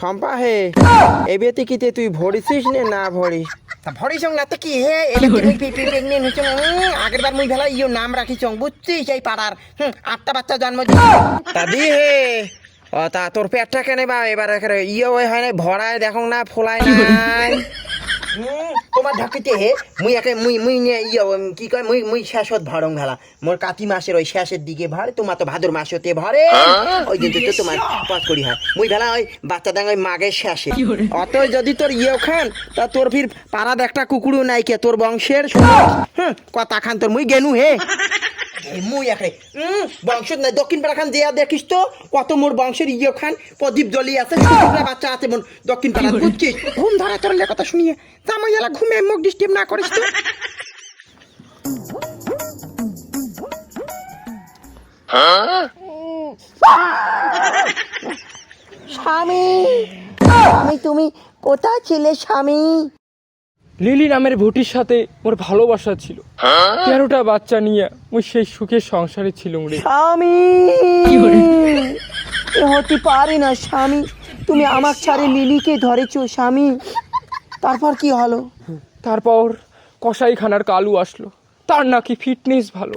শম্পা হে। এ বেতে কিতে তুই ভরিছিস নে না ভরিস। তা ভরিস না তো কি হে? প্রেগনেন্ট হচ্ছে আগের বার মুই ভেলা ইও নাম রাখি চং বুঝছিস এই পাড়ার? হুম আটটা বাচ্চা জন্ম দি। তা দি হে। ও তা তোর পেটটা কেনে বা? এবার ইয়ে হয় না ভরায় দেখো না ফোলায় না হুম, তোমার ঢাকিতে হে মুই একে মুই মুই নিয়ে ইয়ে কি কয় মুই মুই শেষত ভাড়ং ভেলা। মোর কাতি মাসের ওই শেষের দিকে ভাড়ে তোমার তো ভাদর মাসতে ভরে ওই দিন তো তোমার পাঁচ করি হয়। মুই ভেলা ওই বাচ্চা দাঙ্গ ওই মাঘের শেষে। অত যদি তোর ইয়েও খান তা তোর ফির পাড়াদ একটা কুকুরও নাই কে তোর বংশের হ্যাঁ কথা খান তোর মুই গেনু হে। এ, মুই একে হুম, বংশ নাই। দক্ষিণ পাড়া খান দেয়া দেখিস তো কত মোর বংশের ইয়ে খান প্রদীপ জ্বলি আছে বাচ্চা আছে মোর দক্ষিণ পাড়া বুঝছিস? ঘুম ধরা তোর লে কথা শুনিয়ে জামাই এলা ঘুমে মুখ ডিস্টার্ব না করিস তো। স্বামী স্বামী তুমি কোথায় ছিলে স্বামী? লিলি নামের ভুটির সাথে মোর ভালোবাসা ছিল। তেরোটা বাচ্চা নিয়ে মুই সেই সুখের সংসারে ছিলাম রে। স্বামী! এ হতে পারে না স্বামী। তুমি আমার ছাড়ে লিলিকে ধরেছো স্বামী। তারপর কি হলো? তারপর কসাই খানার কালু আসলো। তার নাকি ফিটনেস ভালো।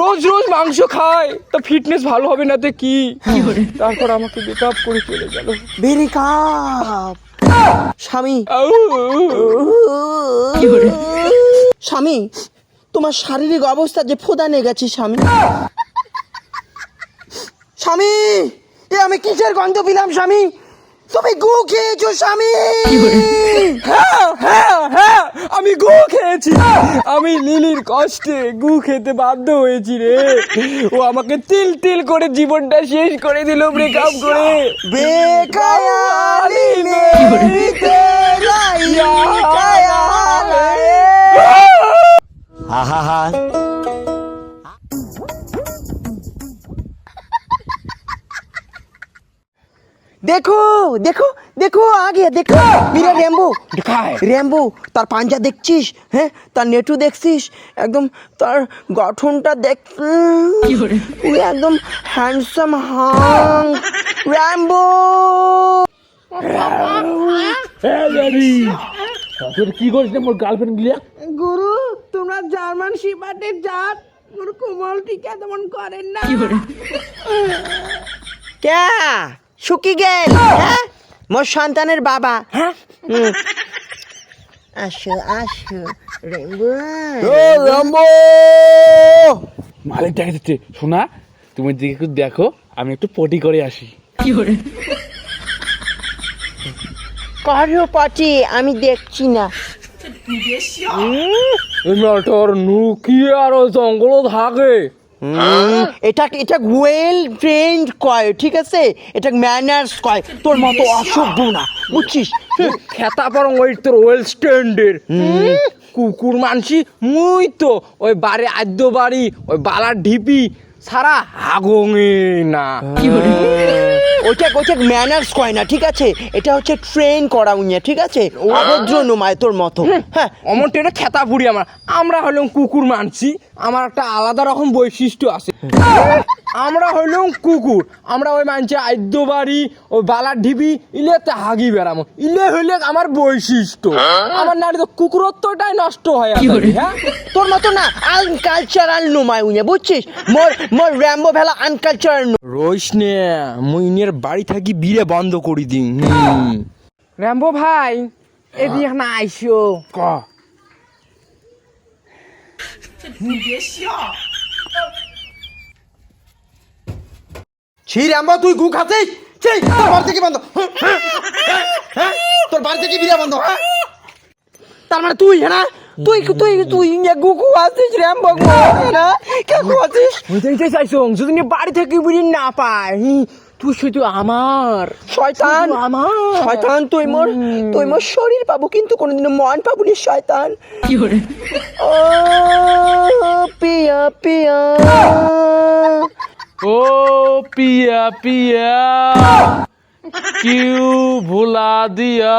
রোজ রোজ মাংস খায়। তা ফিটনেস ভালো হবে না তো কি? তারপর আমাকে বেকআপ করে চলে গেল। ভেরি কাপ স্বামী। স্বামী, তোমার শারীরিক অবস্থা যে ফোদানে গেছি, স্বামী। স্বামী, এ আমি কিসের গন্ধ পেলাম, স্বামী? তুমি গু খেয়েছো, স্বামী। আমি গু খেয়েছি। আমি লিলির কষ্টে গু খেতে বাধ্য হয়েছি রে। ও আমাকে তিল তিল করে জীবনটা শেষ করে দিল ব্রেকআপ করে। বেকায়ালি মেরি তেরা দেখো দেখো দেখো আগে দেখো। মিরা রেম্বো রেম্বো তার পাঞ্জা দেখছিস? হ্যাঁ তার নেটু দেখছিস? একদম তার গঠনটা দেখ। একদম হ্যান্ডসাম হাং র্যাম্বো। কি করিস মোর গার্লফ্রেন্ড গিয়া গুরু তোমরা জার্মান শিপাটের জাত মোর কোমল টিকা তেমন করেন না। ক্যা? শুকি গেল হ্যাঁ? মোর সন্তানের বাবা। হ্যাঁ। আসো আসো রেম্বো মালিক দেখা যাচ্ছে শোনা তুমি দিকে একটু দেখো আমি একটু পটি করে আসি। করো? পটি আমি দেখছি না। তোর নুকি আর জঙ্গল থাকে? এটা এটা ওয়েল ট্রেন্ড কয় ঠিক আছে? এটা ম্যানার্স কয় তোর মতো অসভ্য না বুঝছিস? খেতা বরং ওই তোর ওয়েল স্ট্যান্ডের কুকুর মানসি মুই তো ওই বাড়ি আদ্য বাড়ি ওই বালার ঢিপি সারা হাগঙে না। ওইটা ওইটা ম্যানার্স কয় না ঠিক আছে? এটা হচ্ছে ট্রেন করা উইয়া ঠিক আছে? অভদ্র নুমায় তোর মতো। হ্যাঁ। অমন ট্রেনে খেতা ভুড়ি আমার। আমরা হলাম কুকুর মানছি আমার একটা আলাদা রকম বৈশিষ্ট্য আছে। আমরা হইলাম কুকুর। আমরা ওই মানছি আদ্য বাড়ি ওই বালার ঢিপি ইলেতে হাগি বেড়ামো। ইলে হইলে আমার বৈশিষ্ট্য। আমার নারী তো কুকুরত্বটাই নষ্ট হয় হ্যাঁ? তোর মতো না আনকালচারাল নমায় উইয়া বুঝছিস? মোর মোর র্যাম্বো ভেলা আনকালচারাল রইস নে মুইনের বাড়ি থাকি বিরে বন্ধ করি দিন র্যাম্বো ভাই এদিকে না আইসো। ক? ছি রাম্বা তুই গু খাচ্ছিস? ছি তোর বাড়ি থেকে বন্ধ? হ্যাঁ, হ্যাঁ, হ্যাঁ, তোর বাড়ি থেকে বিরা বন্ধ? হ্যাঁ? তার মানে তুই হ্যাঁ না তুই তুই তুই ইয়া গুকু আছিস র্যাম্বো গো না কে আছিস বুঝতে চাইছো যদি নি বাড়ি থেকে বুঝি না পায় তুই শুধু আমার। শয়তান আমার। শয়তান তুই মোর তুই মোর শরীর পাবো কিন্তু কোনোদিনও মন পাবো নি শয়তান। ও পিয়া পিয়া। ও পিয়া পিয়া। কিউ ভুলা দিয়া।